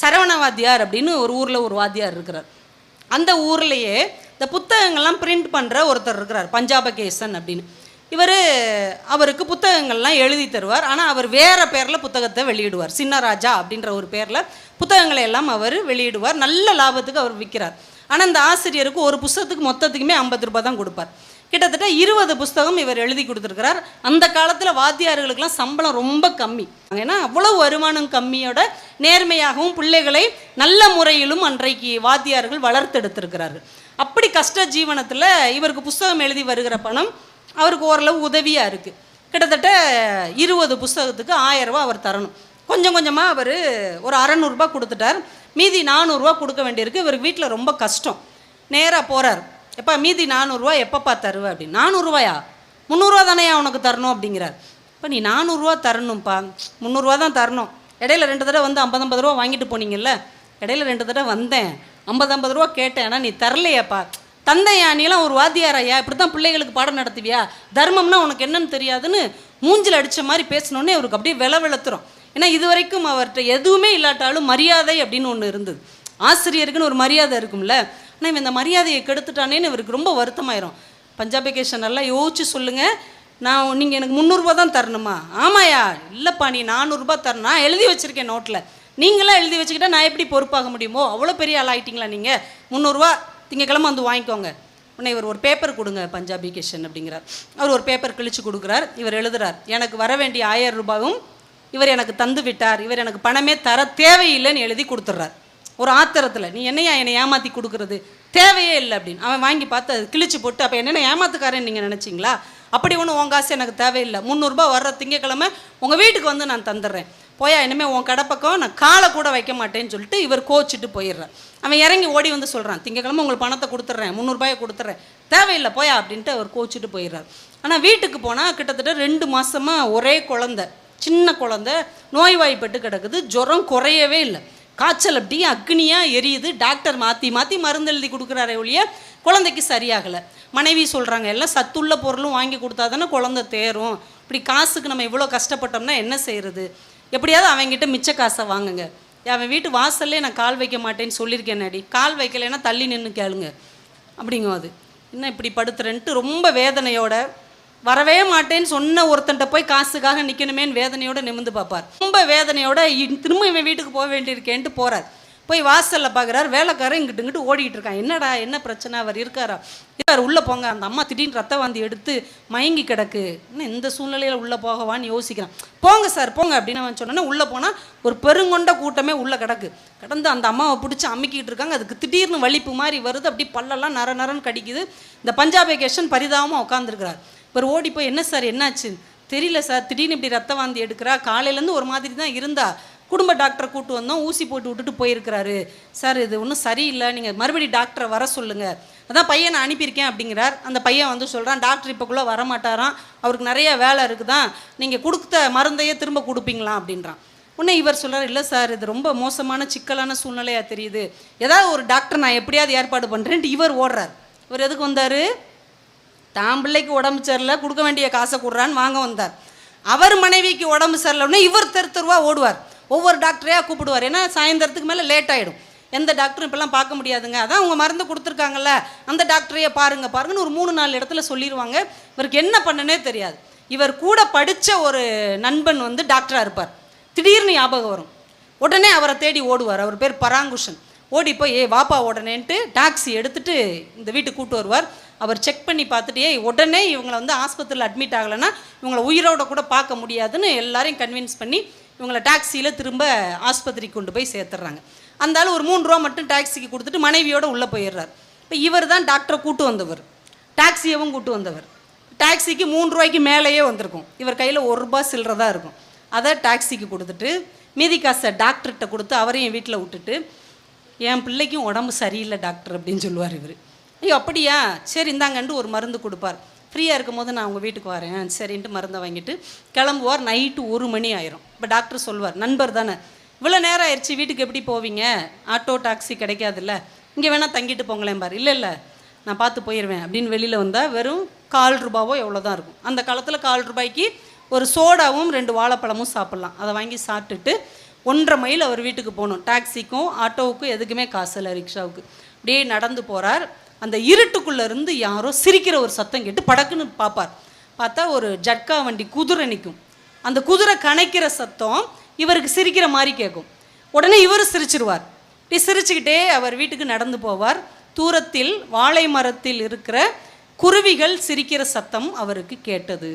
சரவண வாத்தியார் அப்படின்னு ஒரு ஊரில் ஒரு வாத்தியார் இருக்கிறார். அந்த ஊர்லேயே இந்த புத்தகங்கள்லாம் பிரிண்ட் பண்ணுற ஒருத்தர் இருக்கிறார் பஞ்சாபகேசன் அப்படின்னு. இவர் அவருக்கு புத்தகங்கள்லாம் எழுதி தருவார். ஆனால் அவர் வேறு பேரில் புத்தகத்தை வெளியிடுவார். சின்னராஜா அப்படின்ற ஒரு பேரில் புத்தகங்களை எல்லாம் அவர் வெளியிடுவார். நல்ல லாபத்துக்கு அவர் விற்கிறார். ஆனால் இந்த ஆசிரியருக்கு ஒரு புஸ்தகத்துக்கு மொத்தத்துக்குமே ஐம்பது ரூபாய் தான் கொடுப்பார். கிட்டத்தட்ட இருபது புஸ்தகம் இவர் எழுதி கொடுத்துருக்கிறார். அந்த காலத்தில் வாத்தியார்களுக்கெல்லாம் சம்பளம் ரொம்ப கம்மி. ஏன்னா அவ்வளோ வருமானம் கம்மியோட நேர்மையாகவும் பிள்ளைகளை நல்ல முறையிலும் அன்றைக்கு வாத்தியார்கள் வளர்த்தெடுத்திருக்கிறார்கள். அப்படி கஷ்ட ஜீவனத்தில் இவருக்கு புஸ்தகம் எழுதி வருகிற பணம் அவருக்கு ஓரளவு உதவியாக இருக்குது கிட்டத்தட்ட இருபது புஸ்தகத்துக்கு ஆயிரம் அவர் தரணும். கொஞ்சம் கொஞ்சமாக அவர் ஒரு அறநூறுபா கொடுத்துட்டார். மீதி நானூறுரூவா கொடுக்க வேண்டியிருக்கு. இவருக்கு வீட்டில் ரொம்ப கஷ்டம். நேராக போகிறார் எப்பா மீதி நானூறுரூவா எப்பப்பா தருவ அப்படின்னு நானூறுரூவாயா முந்நூறுரூவா தானேயா உனக்கு தரணும் அப்படிங்கிறார். இப்போ நீ நானூறுரூவா தரணும்ப்பா முந்நூறுரூவா தான் தரணும். இடையில ரெண்டு தடவை வந்து ஐம்பது ஐம்பது ரூபா வாங்கிட்டு போனீங்கல்ல? இடையில ரெண்டு தடவை வந்தேன். ஐம்பது ஐம்பது ரூபா கேட்டேன். ஆனால் நீ தரலையாப்பா. தந்தையா நீலாம் ஒரு வாத்தியாராயா? இப்படி தான் பிள்ளைகளுக்கு பாடம் நடத்துவியா? தர்மம்னா உனக்கு என்னன்னு தெரியாதுன்னு மூஞ்சில் அடித்த மாதிரி பேசினோன்னே அவருக்கு அப்படியே வில வெளுத்துரும். ஏன்னா இது வரைக்கும் அவர்கிட்ட எதுவுமே இல்லாட்டாலும் மரியாதை அப்படின்னு ஒன்று இருந்தது. ஆசிரியருக்குன்னு ஒரு மரியாதை இருக்கும்ல. ஆனால் இவன் இந்த மரியாதையை கெடுத்துட்டானேன்னு இவருக்கு ரொம்ப வருத்தமாயிரும். பஞ்சாபிகேஷன் நல்லா யோசிச்சு சொல்லுங்கள் நான் நீங்கள் எனக்கு முந்நூறுரூபா தான் தரணுமா? ஆமாயா. இல்லைப்பா நீ நானூறுரூபா தரணும். நான் எழுதி வச்சுருக்கேன் நோட்டில் நீங்களாம் எழுதி வச்சுக்கிட்டா நான் எப்படி பொறுப்பாக முடியுமோ? அவ்வளோ பெரிய ஆள் நீங்கள் முந்நூறுரூவா திங்கக்கிழமை வந்து வாங்கிக்கோங்க. உன்னை இவர் ஒரு பேப்பர் கொடுங்க பஞ்சாபிகேஷன் அப்படிங்கிறார். அவர் ஒரு பேப்பர் கிழிச்சு கொடுக்குறார். இவர் எழுதுறார். எனக்கு வர வேண்டிய ஆயிரம் ரூபாயும் இவர் எனக்கு தந்து விட்டார் இவர் எனக்கு பணமே தர தேவையில்லைன்னு எழுதி கொடுத்துட்றார் ஒரு ஆத்திரத்தில் நீ என்னையா என்னை ஏமாற்றி கொடுக்குறது? தேவையே இல்லை அப்படின்னு. அவன் வாங்கி பார்த்து அது கிழிச்சு போட்டு அப்போ என்னென்ன ஏமாத்துக்காரன்னு நீங்கள் நினச்சிங்களா? அப்படி ஒன்றும் உன் காசு எனக்கு தேவையில்லை. முந்நூறுரூபா வர்ற திங்கக்கிழமை உங்கள் வீட்டுக்கு வந்து நான் தந்துடுறேன் போயா இனிமேல் உன் கடை பக்கம் நான் காலை கூட வைக்க மாட்டேன்னு சொல்லிட்டு இவர் கோச்சிட்டு போயிடுறேன் அவன் இறங்கி ஓடி வந்து சொல்கிறான் திங்கக்கிழமை உங்களுக்கு பணத்தை கொடுத்துட்றேன் முந்நூறுபாயை கொடுத்துட்றேன் தேவையில்லை போயா அப்படின்ட்டு அவர் கோச்சிட்டு போயிடுறார் ஆனால் வீட்டுக்கு போனால் கிட்டத்தட்ட ரெண்டு மாதமாக ஒரே குழந்தை. சின்ன குழந்தை நோய்வாய்ப்பட்டு கிடக்குது ஜுரம் குறையவே இல்லை. காய்ச்சல் அப்படியே அக்னியாக எரியுது டாக்டர் மாற்றி மாற்றி மருந்து எழுதி கொடுக்குறாரே ஒழிய குழந்தைக்கு சரியாகலை. மனைவி சொல்கிறாங்க எல்லாம் சத்துள்ள பொருளும் வாங்கி கொடுத்தா தானே குழந்தை தேரும். இப்படி காசுக்கு நம்ம இவ்வளோ கஷ்டப்பட்டோம்னா என்ன செய்கிறது எப்படியாவது அவங்ககிட்ட மிச்ச காசை வாங்குங்க. அவன் வீட்டு வாசல்லே நான் கால் வைக்க மாட்டேன்னு சொல்லியிருக்கேன் அடி கால் வைக்கலைன்னா தள்ளி நின்று கேளுங்க. அப்படிங்கும் அது என்ன இப்படி படுத்துறேன்ட்டு ரொம்ப வேதனையோட வரவே மாட்டேன்னு சொன்ன ஒருத்தன்ட்ட போய் காசுக்காக நிற்கணுமேன்னு வேதனையோட நிமிந்து பார்ப்பார். ரொம்ப வேதனையோட திரும்ப இவன் வீட்டுக்கு போக வேண்டியிருக்கேன்ட்டு போறார். போய் வாசலில் பார்க்குறாரு வேலைக்காரன் இங்கிட்டு இங்கிட்டு ஓடிக்கிட்டு இருக்கான். என்னடா என்ன பிரச்சனை? அவர் இருக்காரா? இருக்கார் உள்ளே போங்க. அந்த அம்மா திடீர்னு ரத்த வாந்தி எடுத்து மயங்கி கிடக்கு. என்ன இந்த சூழ்நிலையில் உள்ளே போகவான்னு யோசிக்கிறான். போங்க சார் போங்க அப்படின்னு அவன் சொன்னோன்னே உள்ளே போனால் ஒரு பெருங்கொண்ட கூட்டமே உள்ளே கிடக்கு. கடந்து அந்த அம்மாவை பிடிச்சி அமுக்கிட்டு இருக்காங்க. அதுக்கு திடீர்னு வலிப்பு மாதிரி வருது. அப்படி பல்லெல்லாம் நர நரன்னு கடிக்குது. இந்த பஞ்சாபேகேஷன் பரிதாபமாக உட்காந்துருக்கிறார் இவர் ஓடி போய் என்ன சார் என்னாச்சு? தெரியல சார் திடீர்னு இப்படி ரத்த வாந்தி எடுக்கிறா. காலையிலேருந்து ஒரு மாதிரி தான் இருந்தா. குடும்ப டாக்டரை கூட்டு வந்தோம். ஊசி போட்டு விட்டுட்டு போயிருக்கிறாரு. சார் இது ஒன்றும் சரியில்லை. நீங்கள் மறுபடி டாக்டரை வர சொல்லுங்கள் அதான் பையனை அனுப்பியிருக்கேன் அப்படிங்கிறார். அந்த பையன் வந்து சொல்கிறான் டாக்டர் இப்போக்குள்ளே வரமாட்டாராம். அவருக்கு நிறைய வேலை இருக்குதான் நீங்கள் கொடுத்த மருந்தையே திரும்ப கொடுப்பீங்களா? அப்படின்றான். உடனே இவர் சொல்கிறார் இல்லை சார் இது ரொம்ப மோசமான சிக்கலான சூழ்நிலையாக தெரியுது. ஏதாவது ஒரு டாக்டர் நான் எப்படியாவது ஏற்பாடு பண்ணுறேன்ட்டு இவர் ஓடுறார். இவர் எதுக்கு வந்தார்? தான் பிள்ளைக்கு உடம்பு சரியில்லை கொடுக்க வேண்டிய காசை கொடுறான்னு வாங்க வந்தார். அவர் மனைவிக்கு உடம்பு சரியில்லைன்னா இவர் தெரு தெருவா ஓடுவார். ஒவ்வொரு டாக்டரையாக கூப்பிடுவார். ஏன்னா சாயந்தரத்துக்கு மேலே லேட் ஆகிடும் எந்த டாக்டரும் இப்போல்லாம் பார்க்க முடியாதுங்க. அதான் அவங்க மருந்து கொடுத்துருக்காங்கல்ல அந்த டாக்டரையே பாருங்க பாருங்கன்னு ஒரு மூணு நாலு இடத்துல சொல்லிடுவாங்க இவருக்கு என்ன பண்ணனே தெரியாது. இவர் கூட படித்த ஒரு நண்பன் வந்து டாக்டராக இருப்பார். திடீர்னு ஞாபகம் வரும். உடனே அவரை தேடி ஓடுவார். அவர் பேர் பராங்குஷன். ஓடி போய் ஏ வாப்பா உடனேன்ட்டு டாக்ஸி எடுத்துட்டு இந்த வீட்டுக்கு கூட்டு வருவார். அவர் செக் பண்ணி பார்த்துட்டு ஏய் உடனே இவங்களை வந்து ஆஸ்பத்திரியில் அட்மிட் ஆகலைன்னா இவங்களை உயிரோட கூட பார்க்க முடியாதுன்னு எல்லாரையும் கன்வின்ஸ் பண்ணி இவங்களை டாக்ஸியில் திரும்ப ஆஸ்பத்திரிக்கு கொண்டு போய் சேர்த்துறாங்க. அந்த ஒரு மூணு ரூபா மட்டும் டாக்ஸிக்கு கொடுத்துட்டு மனைவியோடு உள்ளே போயிடுறார். இப்போ இவர் தான் டாக்டரை கூட்டு வந்தவர். டாக்ஸியவும் கூட்டு வந்தவர். டாக்ஸிக்கு மூணு ரூபாய்க்கு மேலேயே வந்திருக்கும். இவர் கையில் ஒரு ரூபா சில்லறதாக இருக்கும். அதை டாக்ஸிக்கு கொடுத்துட்டு மீதி காசை டாக்டர்கிட்ட கொடுத்து அவரையும் வீட்டில் விட்டுட்டு என் பிள்ளைக்கும் உடம்பு சரியில்லை டாக்டர் அப்படின்னு சொல்லுவார் இவர். ஐயோ அப்படியா? சரி இந்தாங்கண்டு ஒரு மருந்து கொடுப்பார். ஃப்ரீயாக இருக்கும் போது நான் உங்கள் வீட்டுக்கு வரேன். சரின்ட்டு மருந்தை வாங்கிட்டு கிளம்புவார். நைட்டு ஒரு மணி ஆயிரும். இப்போ டாக்டர் சொல்வார் நண்பர் தானே. இவ்வளோ நேரம் ஆயிடுச்சு வீட்டுக்கு எப்படி போவீங்க? ஆட்டோ டாக்ஸி கிடைக்காதுல்ல. இங்கே வேணால் தங்கிட்டு போங்களேன் பார். இல்லை இல்லை நான் பார்த்து போயிடுவேன் அப்படின்னு வெளியில் வந்தால் வெறும் கால் ரூபாவோ எவ்வளோ தான் இருக்கும். அந்த காலத்தில் கால் ரூபாய்க்கு ஒரு சோடாவும் ரெண்டு வாழைப்பழமும் சாப்பிட்லாம். அதை வாங்கி சாப்பிட்டுட்டு ஒன்றரை மைல் அவர் வீட்டுக்கு போகணும். டாக்ஸிக்கும் ஆட்டோவுக்கும் எதுக்குமே காசு இல்லை ரிக்ஷாவுக்கு. அப்படியே நடந்து போகிறார் அந்த இருட்டுக்குள்ளேருந்து யாரோ சிரிக்கிற ஒரு சத்தம் கேட்டு படக்குன்னு பார்ப்பார் பார்த்தா ஒரு ஜட்கா வண்டி குதிரை நிற்கும் அந்த குதிரை கணக்கிற சத்தம் இவருக்கு சிரிக்கிற மாதிரி கேட்கும் உடனே இவர் சிரிச்சிருவார். இப்படி சிரிச்சுக்கிட்டே அவர் வீட்டுக்கு நடந்து போவார். தூரத்தில் வாழை மரத்தில் இருக்கிற குருவிகள் சிரிக்கிற சத்தம் அவருக்கு கேட்டது.